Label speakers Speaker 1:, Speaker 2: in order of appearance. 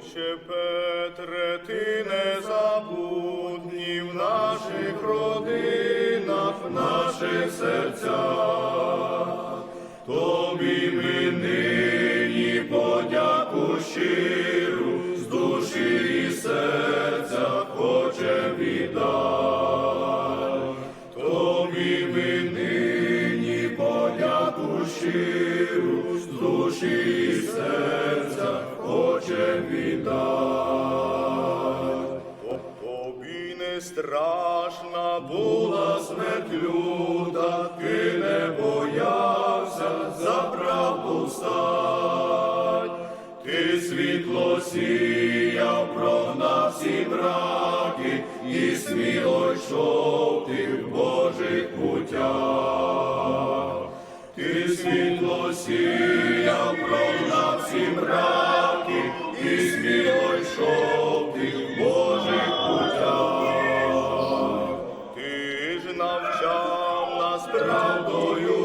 Speaker 1: Отче Петре, ти не забудні в наших родинах, в наших серцях. Тобі ми нині подяку щиру з душі і серця хоче віддати. Тобі ми нині подяку щиру з душі хоче віддати. Тобі не страшна була смерть люта, ти не боявся за правду стать. Ти світло сіяв, прогнав всі мраки, і сміло йшов ти в Божих путях. Ти світло сіяв, правдою